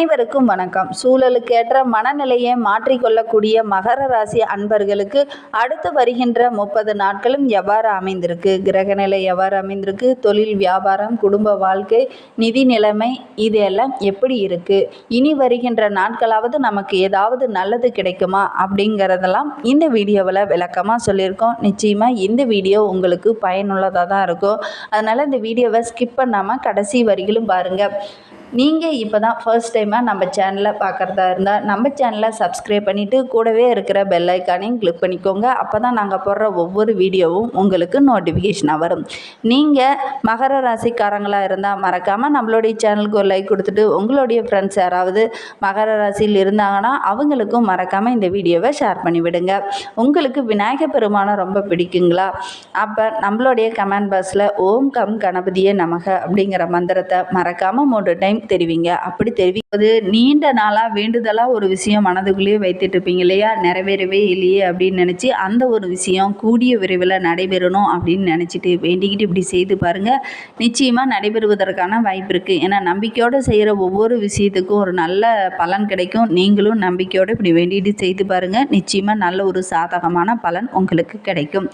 அனைவருக்கும் வணக்கம். சூழலுக்கேற்ற மனநிலையை மாற்றிக்கொள்ளக்கூடிய மகர ராசி அன்பர்களுக்கு அடுத்து வருகின்ற முப்பது நாட்களும் எவ்வாறு அமைந்திருக்கு? கிரகநிலை எவ்வாறு அமைந்திருக்கு? தொழில் வியாபாரம் குடும்ப வாழ்க்கை நிதி நிலைமை இது எல்லாம் எப்படி இருக்குது இனி வருகின்ற நாட்களாவது நமக்கு ஏதாவது நல்லது கிடைக்குமா? அப்படிங்கிறதெல்லாம் இந்த வீடியோவில் விளக்கமாக சொல்லியிருக்கோம். நிச்சயமாக இந்த வீடியோ உங்களுக்கு பயனுள்ளதாக தான் இருக்கும். அதனால் இந்த வீடியோவை ஸ்கிப் பண்ணாமல் கடைசி வரிகளும் பாருங்கள் நீங்கள் இப்போ தான் ஃபர்ஸ்ட் டைமாக நம்ம சேனலை பார்க்குறதா இருந்தால் நம்ம சேனலை சப்ஸ்கிரைப் பண்ணிவிட்டு கூடவே இருக்கிற பெல் ஐக்கானையும் கிளிக் பண்ணிக்கோங்க. அப்போ தான் நாங்கள் போடுற ஒவ்வொரு வீடியோவும் உங்களுக்கு நோட்டிஃபிகேஷனாக வரும். நீங்கள் மகர ராசிக்காரங்களாக இருந்தால் மறக்காமல் நம்மளுடைய சேனலுக்கு ஒரு லைக் கொடுத்துட்டு உங்களுடைய ஃப்ரெண்ட்ஸ் யாராவது மகர ராசியில் இருந்தாங்கன்னா அவங்களுக்கும் மறக்காமல் இந்த வீடியோவை ஷேர் பண்ணிவிடுங்க உங்களுக்கு விநாயக பெருமானை ரொம்ப பிடிக்குங்களா? அப்போ நம்மளுடைய கமெண்ட் பாக்ஸில் ஓம் கம் கணபதியே நமக அப்படிங்கிற மந்திரத்தை மறக்காமல் மூன்று டைம் தெரிவிங்க. அப்படி தெரிவிப்பது நீண்ட நாளாக வேண்டுதலாக ஒரு விஷயம் மனதுக்குள்ளேயே வைத்துட்டு இருப்பீங்க இல்லையா? நிறைவேறவே இல்லையே அப்படின்னு நினச்சி அந்த ஒரு விஷயம் கூடிய விரைவில் நடைபெறணும் அப்படின்னு நினச்சிட்டு வேண்டிக்கிட்டு இப்படி செய்து பாருங்கள் நிச்சயமாக நடைபெறுவதற்கான வாய்ப்பு இருக்குது ஏன்னா நம்பிக்கையோடு செய்கிற ஒவ்வொரு விஷயத்துக்கும் ஒரு நல்ல பலன் கிடைக்கும். நீங்களும் நம்பிக்கையோடு இப்படி வேண்டிட்டு செய்து பாருங்கள் நிச்சயமாக நல்ல ஒரு சாதகமான பலன் உங்களுக்கு கிடைக்கும்.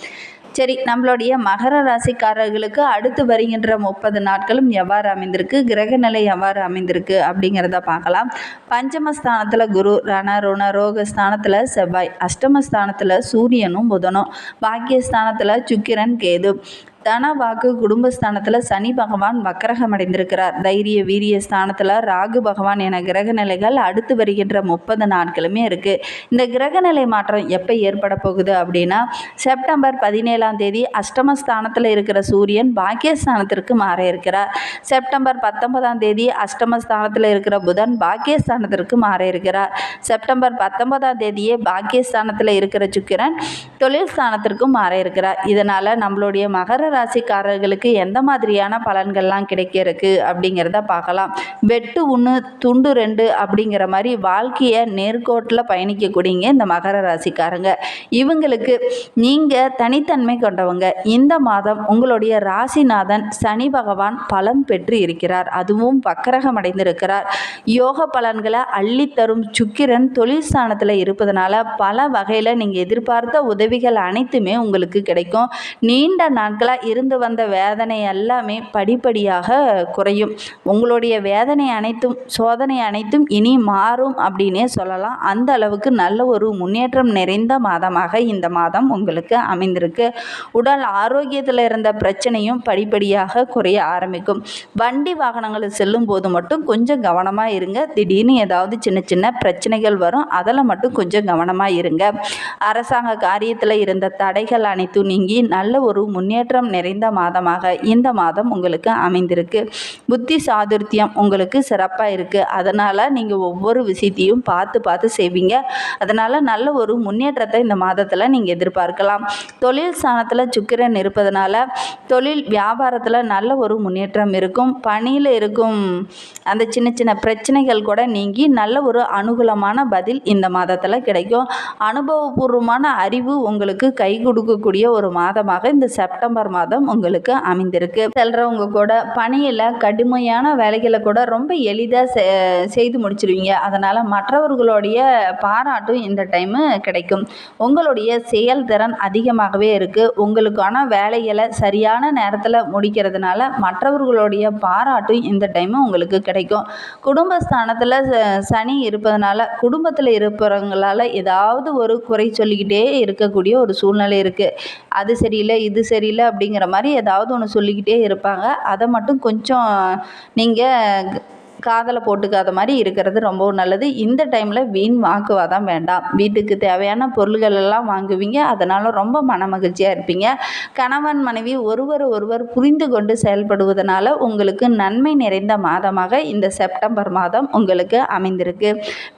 சரி நம்மளுடைய மகர ராசிக்காரர்களுக்கு அடுத்து வருகின்ற முப்பது நாட்களும் எவ்வாறு அமைந்திருக்கு? கிரக நிலை எவ்வாறு அமைந்திருக்கு? அப்படிங்கிறத பார்க்கலாம். பஞ்சமஸ்தானத்தில் குரு ரண ருண ஸ்தானத்தில் செவ்வாய் அஷ்டமஸ்தானத்தில் சூரியனும் புதனும் பாக்கியஸ்தானத்தில் சுக்கிரன் கேது. தன வாக்கு குடும்பஸ்தானத்தில் சனி பகவான் வக்கரகம் அடைந்திருக்கிறார் தைரிய வீரிய ஸ்தானத்தில் ராகு பகவான் என கிரக நிலைகள் அடுத்து வருகின்ற முப்பது நாட்களுமே இருக்குது இந்த கிரகநிலை மாற்றம் எப்போ ஏற்பட போகுது அப்படின்னா செப்டம்பர் பதினேழாம் தேதி அஷ்டமஸ்தானத்தில் இருக்கிற சூரியன் பாக்கியஸ்தானத்திற்கு மாற இருக்கிறார் செப்டம்பர் பத்தொன்பதாம் தேதி அஷ்டமஸ்தானத்தில் இருக்கிற புதன் பாக்கியஸ்தானத்திற்கு மாற இருக்கிறார் செப்டம்பர் பத்தொன்பதாம் தேதியே பாக்கியஸ்தானத்தில் இருக்கிற சுக்கிரன் தொழில் ஸ்தானத்திற்கும் மாற இருக்கிறார் இதனால் நம்மளுடைய மகர ராசிக்காரர்களுக்கு எந்த மாதிரியான பலன்கள்லாம் கிடைக்க இருக்கு அப்படிங்கிறத பார்க்கலாம். வெட்டு ஒன்று துண்டு ரெண்டு அப்படிங்கிற மாதிரி வாழ்க்கையை நேர்கோட்டில் பயணிக்கக்கூடியங்க இந்த மகர ராசிக்காரங்க. இவங்களுக்கு நீங்கள் தனித்தன்மை கொண்டவங்க. இந்த மாதம் உங்களுடைய ராசிநாதன் சனி பகவான் பலம் பெற்று இருக்கிறார். அதுவும் வக்கரகம் அடைந்திருக்கிறார். யோக பலன்களை அள்ளித்தரும் சுக்கிரன் தொழில் ஸ்தானத்தில் இருப்பதனால பல வகையில் நீங்கள் எதிர்பார்த்த உதவிகள் அனைத்துமே உங்களுக்கு கிடைக்கும். நீண்ட நாட்களாக இருந்து வந்த வேதனை எல்லாமே படிப்படியாக குறையும். உங்களுடைய வேதனை அனைத்தும் சோதனை அனைத்தும் இனி மாறும் அப்படின்னே சொல்லலாம். அந்த அளவுக்கு நல்ல ஒரு முன்னேற்றம் நிறைந்த மாதமாக இந்த மாதம் உங்களுக்கு அமைந்திருக்கு. உடல் ஆரோக்கியத்தில் இருந்த பிரச்சனையும் படிப்படியாக குறைய ஆரம்பிக்கும். வண்டி வாகனங்களில் செல்லும் போது மட்டும் கொஞ்சம் கவனமாக இருங்க. திடீர்னு ஏதாவது சின்ன சின்ன பிரச்சனைகள் வரும். அதில் மட்டும் கொஞ்சம் கவனமாக இருங்க. அரசாங்க காரியத்தில் இருந்த தடைகள் அனைத்தும் நீங்கி நல்ல ஒரு முன்னேற்றம் நிறைந்த மாதமாக இந்த மாதம் உங்களுக்கு அமைந்திருக்கு. புத்தி சாதுர்த்தியம் உங்களுக்கு சிறப்பாக இருக்குது அதனால் நீங்கள் ஒவ்வொரு விஷயத்தையும் பார்த்து பார்த்து செய்வீங்க. அதனால் நல்ல ஒரு முன்னேற்றத்தை இந்த மாதத்தில் நீங்கள் எதிர்பார்க்கலாம். தொழில் ஸ்தானத்தில் சுக்கிரன் இருப்பதனால தொழில் வியாபாரத்தில் நல்ல ஒரு முன்னேற்றம் இருக்கும். பணியில் இருக்கும் அந்த சின்ன சின்ன பிரச்சனைகள் கூட நீங்கி நல்ல ஒரு அனுகூலமான பதில் இந்த மாதத்தில் கிடைக்கும். அனுபவபூர்வமான அறிவு உங்களுக்கு கை கொடுக்கக்கூடிய ஒரு மாதமாக இந்த செப்டம்பர் மாதம் உங்களுக்கு அமைந்திருக்கு. செல்றவங்க கூட பணியில் கடுமையான வேலைகளை கூட ரொம்ப எளிதாக செய்து முடிச்சிருவீங்க. அதனால் மற்றவர்களுடைய பாராட்டும் இந்த டைமு கிடைக்கும். உங்களுடைய செயல்திறன் அதிகமாகவே இருக்குது உங்களுக்கான வேலைகளை சரியான நேரத்தில் முடிக்கிறதுனால மற்றவர்களுடைய பாராட்டும் இந்த டைமு உங்களுக்கு கிடைக்கும். குடும்பஸ்தானத்தில் சனி இருப்பதனால குடும்பத்தில் இருப்பவங்களால் ஏதாவது ஒரு குறை சொல்லிக்கிட்டே இருக்கக்கூடிய ஒரு சூழ்நிலை இருக்குது அது சரியில்லை இது சரியில்லை அப்படிங்கிற மாதிரி ஏதாவது ஒன்று சொல்லிக்கிட்டே இருப்பாங்க. அதை மட்டும் கொஞ்சம் நீங்கள் காதலை போட்டுக்காத மாதிரி இருக்கிறது ரொம்பவும் நல்லது. இந்த டைமில் வீண் வாக்குவாதம் வேண்டாம். வீட்டுக்கு தேவையான பொருள்கள் எல்லாம் வாங்குவீங்க. அதனால் ரொம்ப மன மகிழ்ச்சியாக இருப்பீங்க. கணவன் மனைவி ஒருவர் ஒருவர் புரிந்து கொண்டு செயல்படுவதனால உங்களுக்கு நன்மை நிறைந்த மாதமாக இந்த செப்டம்பர் மாதம் உங்களுக்கு அமைந்திருக்கு.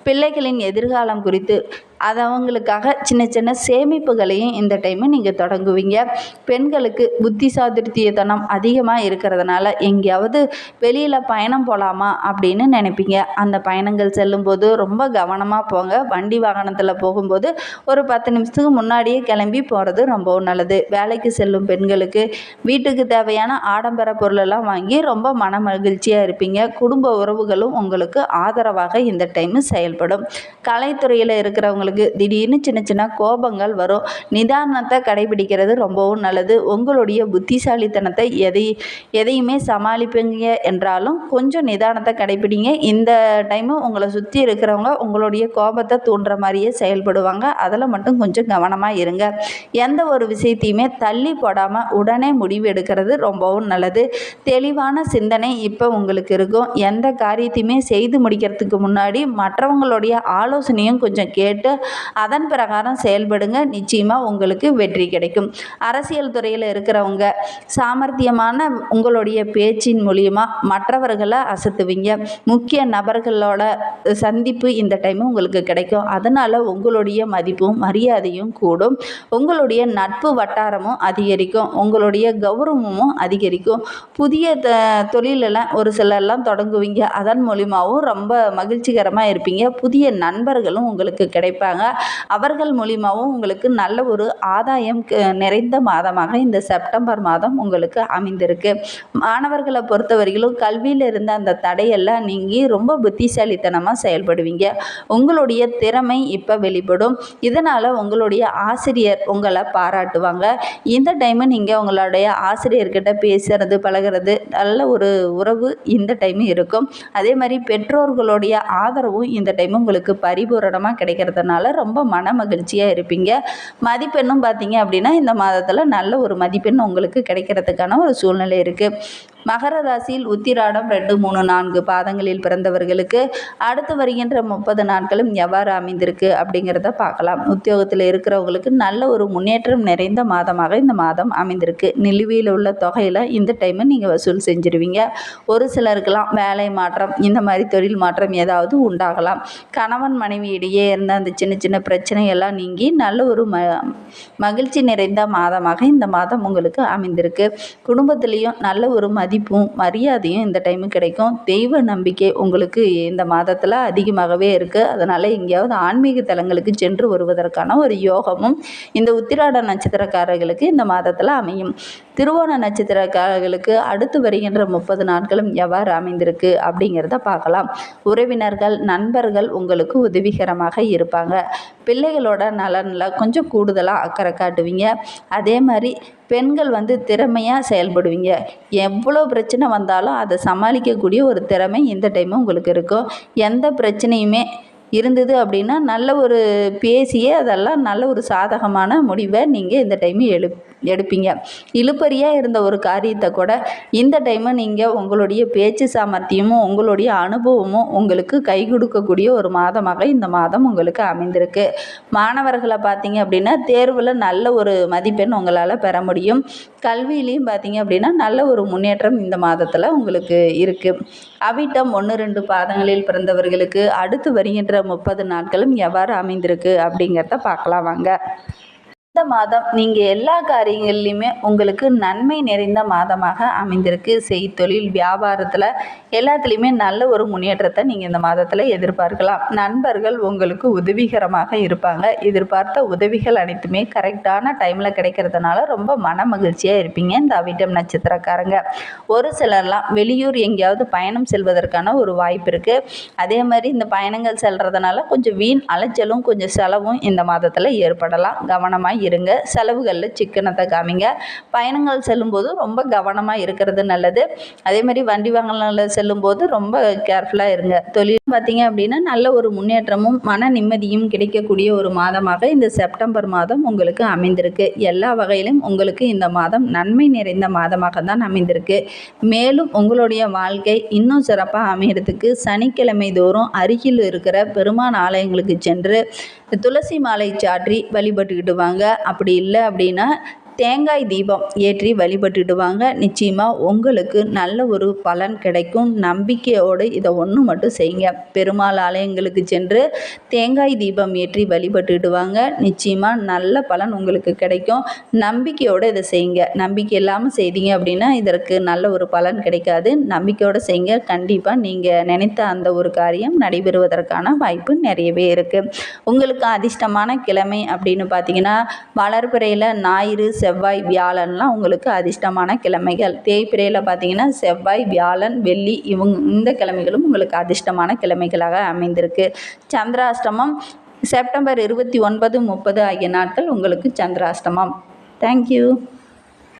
பிள்ளைகளின் எதிர்காலம் குறித்து அது அவங்களுக்காக சின்ன சின்ன சேமிப்புகளையும் இந்த டைமு நீங்கள் தொடங்குவீங்க. பெண்களுக்கு புத்தி சாதுர்த்தியத்தனம் அதிகமாக இருக்கிறதுனால எங்கேயாவது வெளியில் பயணம் போகலாமா அப்படின்னு நினைப்பீங்க. அந்த பயணங்கள் செல்லும்போது ரொம்ப கவனமாக போங்க. வண்டி வாகனத்தில் போகும்போது ஒரு பத்து நிமிஷத்துக்கு முன்னாடியே கிளம்பி போகிறது ரொம்பவும் நல்லது. வேலைக்கு செல்லும் பெண்களுக்கு வீட்டுக்கு தேவையான ஆடம்பர பொருளெல்லாம் வாங்கி ரொம்ப மன மகிழ்ச்சியாக இருப்பீங்க. குடும்ப உறவுகளும் உங்களுக்கு ஆதரவாக இந்த டைமு செயல்படும். கலைத்துறையில் இருக்கிறவங்களுக்கு திடீர்னு சின்ன சின்ன கோபங்கள் வரும். நிதானத்தை கடைபிடிக்கிறது ரொம்பவும் நல்லது. உங்களுடைய புத்திசாலித்தனத்தை எதை எதையுமே சமாளிப்பீங்க என்றாலும் கொஞ்சம் நிதானத்தை கடைபிடிங்க. இந்த டைமு உங்களை சுற்றி இருக்கிறவங்க உங்களுடைய கோபத்தை தூண்டுற மாதிரியே செயல்படுவாங்க. அதில் மட்டும் கொஞ்சம் கவனமாக இருங்க. எந்த ஒரு விஷயத்தையுமே தள்ளி போடாமல் உடனே முடிவு எடுக்கிறது ரொம்பவும் நல்லது. தெளிவான சிந்தனை இப்போ உங்களுக்கு இருக்கும். எந்த காரியத்தையுமே செய்து முடிக்கிறதுக்கு முன்னாடி மற்றவங்களுடைய ஆலோசனையும் கொஞ்சம் கேட்டு அதன் பிரகாரம் செயல்படுங்க. நிச்சயமாக உங்களுக்கு வெற்றி கிடைக்கும். அரசியல் துறையில் இருக்கிறவங்க சாமர்த்தியமான உங்களுடைய பேச்சின் மூலியமாக மற்றவர்களை அசத்துவீங்க. முக்கிய நபர்களோட சந்திப்பு இந்த டைமு உங்களுக்கு கிடைக்கும். அதனால் உங்களுடைய மதிப்பும் மரியாதையும் கூடும். உங்களுடைய நட்பு வட்டாரமும் அதிகரிக்கும். உங்களுடைய கௌரவமும் அதிகரிக்கும். புதிய த தொழிலெல்லாம் ஒரு சிலர்லாம் தொடங்குவீங்க. அதன் மூலியமாகவும் ரொம்ப மகிழ்ச்சிகரமாக இருப்பீங்க. புதிய நண்பர்களும் உங்களுக்கு கிடைப்பாங்க. அவர்கள் மூலிமாவும் உங்களுக்கு நல்ல ஒரு ஆதாயம் க- நிறைந்த மாதமாக இந்த செப்டம்பர் மாதம் உங்களுக்கு அமைந்திருக்கு. மாணவர்களை பொறுத்தவரையிலும் கல்வியில் இருந்த அந்த தடையெல்லாம் நீங்கி ரொம்ப புத்திசாலித்தனமாக செயல்படுவீங்க. உங்களுடைய திறமை இப்போ வெளிப்படும். இதனால் உங்களுடைய ஆசிரியர் உங்களை பாராட்டுவாங்க. இந்த டைமு நீங்கள் உங்களுடைய ஆசிரியர்கிட்ட பேசுறது பழகுறது நல்ல ஒரு உறவு இந்த டைமு இருக்கும். அதே மாதிரி பெற்றோர்களுடைய ஆதரவும் இந்த டைம் உங்களுக்கு பரிபூரணமாக கிடைக்கிறதுனால ரொம்ப மன மகிழ்ச்சியாக இருப்பீங்க. மதிப்பெண்ணும் பார்த்தீங்க அப்படின்னா இந்த மாதத்தில் நல்ல ஒரு மதிப்பெண் உங்களுக்கு கிடைக்கிறதுக்கான ஒரு சூழ்நிலை இருக்குது மகர ராசியில் உத்திராடம் ரெண்டு மூணு நான்கு பாதங்களில் பிறந்தவர்களுக்கு அடுத்து வருகின்ற முப்பது நாட்களும் எவ்வாறு அமைந்திருக்கு அப்படிங்கிறத பார்க்கலாம். உத்தியோகத்தில் இருக்கிறவங்களுக்கு நல்ல ஒரு முன்னேற்றம் நிறைந்த மாதமாக இந்த மாதம் அமைந்திருக்கு. நிலுவையில் உள்ள தொகையில் இந்த டைமு நீங்கள் வசூல் செஞ்சிருவீங்க. ஒரு சிலருக்கெல்லாம் வேலை மாற்றம் இந்த மாதிரி தொழில் மாற்றம் ஏதாவது உண்டாகலாம். கணவன் மனைவி இடையே இருந்த அந்த சின்ன சின்ன பிரச்சனையெல்லாம் நீங்கி நல்ல ஒரு ம மகிழ்ச்சி நிறைந்த மாதமாக இந்த மாதம் உங்களுக்கு அமைந்திருக்கு. குடும்பத்திலையும் நல்ல ஒரு மதிப்பும் மரியாதையும் இந்த டைமு கிடைக்கும். தெய்வ நம்பிக்கை உங்களுக்கு இந்த மாதத்தில் அதிகமாகவே இருக்குது அதனால் எங்கேயாவது ஆன்மீக தலங்களுக்கு சென்று வருவதற்கான ஒரு யோகமும் இந்த உத்திராட நட்சத்திரக்காரர்களுக்கு இந்த மாதத்தில் அமையும். திருவோண நட்சத்திரக்காரர்களுக்கு அடுத்து வருகின்ற முப்பது நாட்களும் எவ்வாறு அமைந்திருக்கு அப்படிங்கிறத பார்க்கலாம். உறவினர்கள் நண்பர்கள் உங்களுக்கு உதவிகரமாக இருப்பாங்க. பிள்ளைகளோட நலனில் கொஞ்சம் கூடுதலாக அக்கறை காட்டுவீங்க. அதே மாதிரி பெண்கள் வந்து திறமையாக செயல்படுவீங்க. எவ்வளோ பிரச்சனை வந்தாலும் அதை சமாளிக்கக்கூடிய ஒரு திறமை இந்த டைமு உங்களுக்கு இருக்கும். எந்த பிரச்சனையுமே இருந்தது அப்படின்னா நல்ல ஒரு பேசியே அதெல்லாம் நல்ல ஒரு சாதகமான முடிவை நீங்கள் இந்த டைமு எழு எடுப்பீங்க. இழுப்பறியாக இருந்த ஒரு காரியத்தை கூட இந்த டைமு நீங்கள் உங்களுடைய பேச்சு சாமர்த்தியமும் உங்களுடைய அனுபவமும் உங்களுக்கு கை கொடுக்கக்கூடிய ஒரு மாதமாக இந்த மாதம் உங்களுக்கு அமைந்திருக்கு. மாணவர்களை பார்த்தீங்க அப்படின்னா தேர்வில் நல்ல ஒரு மதிப்பெண் உங்களால் பெற முடியும். கல்வியிலையும் பார்த்தீங்க அப்படின்னா நல்ல ஒரு முன்னேற்றம் இந்த மாதத்தில் உங்களுக்கு இருக்குது அவிட்டம் ஒன்று ரெண்டு பாதங்களில் பிறந்தவர்களுக்கு அடுத்து வருகின்ற முப்பது நாட்களும் எவ்வாறு அமைந்திருக்கு அப்படிங்கிறத பார்க்கலாம் வாங்க. இந்த மாதம் நீங்கள் எல்லா காரியங்கள்லையுமே உங்களுக்கு நன்மை நிறைந்த மாதமாக அமைந்திருக்கு. செய்தொழில் வியாபாரத்தில் எல்லாத்துலேயுமே நல்ல ஒரு முன்னேற்றத்தை நீங்கள் இந்த மாதத்தில் எதிர்பார்க்கலாம். நண்பர்கள் உங்களுக்கு உதவிகரமாக இருப்பாங்க. எதிர்பார்த்த உதவிகள் அனைத்துமே கரெக்டான டைமில் கிடைக்கிறதுனால ரொம்ப மன மகிழ்ச்சியாக இருப்பீங்க இந்த அவிட்டம் நட்சத்திரக்காரங்க. ஒரு சிலர்லாம் வெளியூர் எங்கேயாவது பயணம் செல்வதற்கான ஒரு வாய்ப்பு இருக்குது அதே மாதிரி இந்த பயணங்கள் செல்றதுனால கொஞ்சம் வீண் அலைச்சலும் கொஞ்சம் செலவும் இந்த மாதத்தில் ஏற்படலாம். கவனமாக இருங்க. செலவுகளில் சிக்கனத்தை காமிங்க. பயணங்கள் செல்லும்போது ரொம்ப கவனமாக இருக்கிறது நல்லது. அதே மாதிரி வண்டி வாகனங்களில் செல்லும்போது ரொம்ப கேர்ஃபுல்லாக இருங்க. தொழில் பார்த்தீங்க அப்படின்னா நல்ல ஒரு முன்னேற்றமும் மன நிம்மதியும் கிடைக்கக்கூடிய ஒரு மாதமாக இந்த செப்டம்பர் மாதம் உங்களுக்கு அமைந்திருக்கு. எல்லா வகையிலும் உங்களுக்கு இந்த மாதம் நன்மை நிறைந்த மாதமாக தான் அமைந்திருக்கு. மேலும் உங்களுடைய வாழ்க்கை இன்னும் சிறப்பாக அமைகிறதுக்கு சனிக்கிழமை தோறும் அருகில் இருக்கிற பெருமான் ஆலயங்களுக்கு சென்று துளசி மாலை சாற்றி வழிபட்டுக்கிட்டு வாங்க. அப்படி இல்லை அப்படின்னா தேங்காய் தீபம் ஏற்றி வழிபட்டுடுவாங்க. நிச்சயமாக உங்களுக்கு நல்ல ஒரு பலன் கிடைக்கும். நம்பிக்கையோடு இதை ஒன்று மட்டும் செய்யுங்க. பெருமாள் ஆலயங்களுக்கு சென்று தேங்காய் தீபம் ஏற்றி வழிபட்டுடுவாங்க. நிச்சயமாக நல்ல பலன் உங்களுக்கு கிடைக்கும். நம்பிக்கையோடு இதை செய்யுங்க. நம்பிக்கை இல்லாமல் செய்தீங்க அப்படின்னா இதற்கு நல்ல ஒரு பலன் கிடைக்காது. நம்பிக்கையோடு செய்யுங்க. கண்டிப்பாக நீங்கள் நினைத்த அந்த ஒரு காரியம் நடைபெறுவதற்கான வாய்ப்பு நிறையவே இருக்குது உங்களுக்கு அதிர்ஷ்டமான கிழமை அப்படின்னு பார்த்தீங்கன்னா வளர்பிறையில் ஞாயிறு செவ்வாய் வியாழன்லாம் உங்களுக்கு அதிர்ஷ்டமான கிழமைகள். தேய்பிரையில் பார்த்தீங்கன்னா செவ்வாய் வியாழன் வெள்ளி இவங்க இந்த கிழமைகளும் உங்களுக்கு அதிர்ஷ்டமான கிழமைகளாக அமைந்திருக்கு. சந்திராஷ்டமம் செப்டம்பர் இருபத்தி ஒன்பது முப்பது ஆகிய நாட்கள் உங்களுக்கு சந்திராஷ்டமம். தேங்க்யூ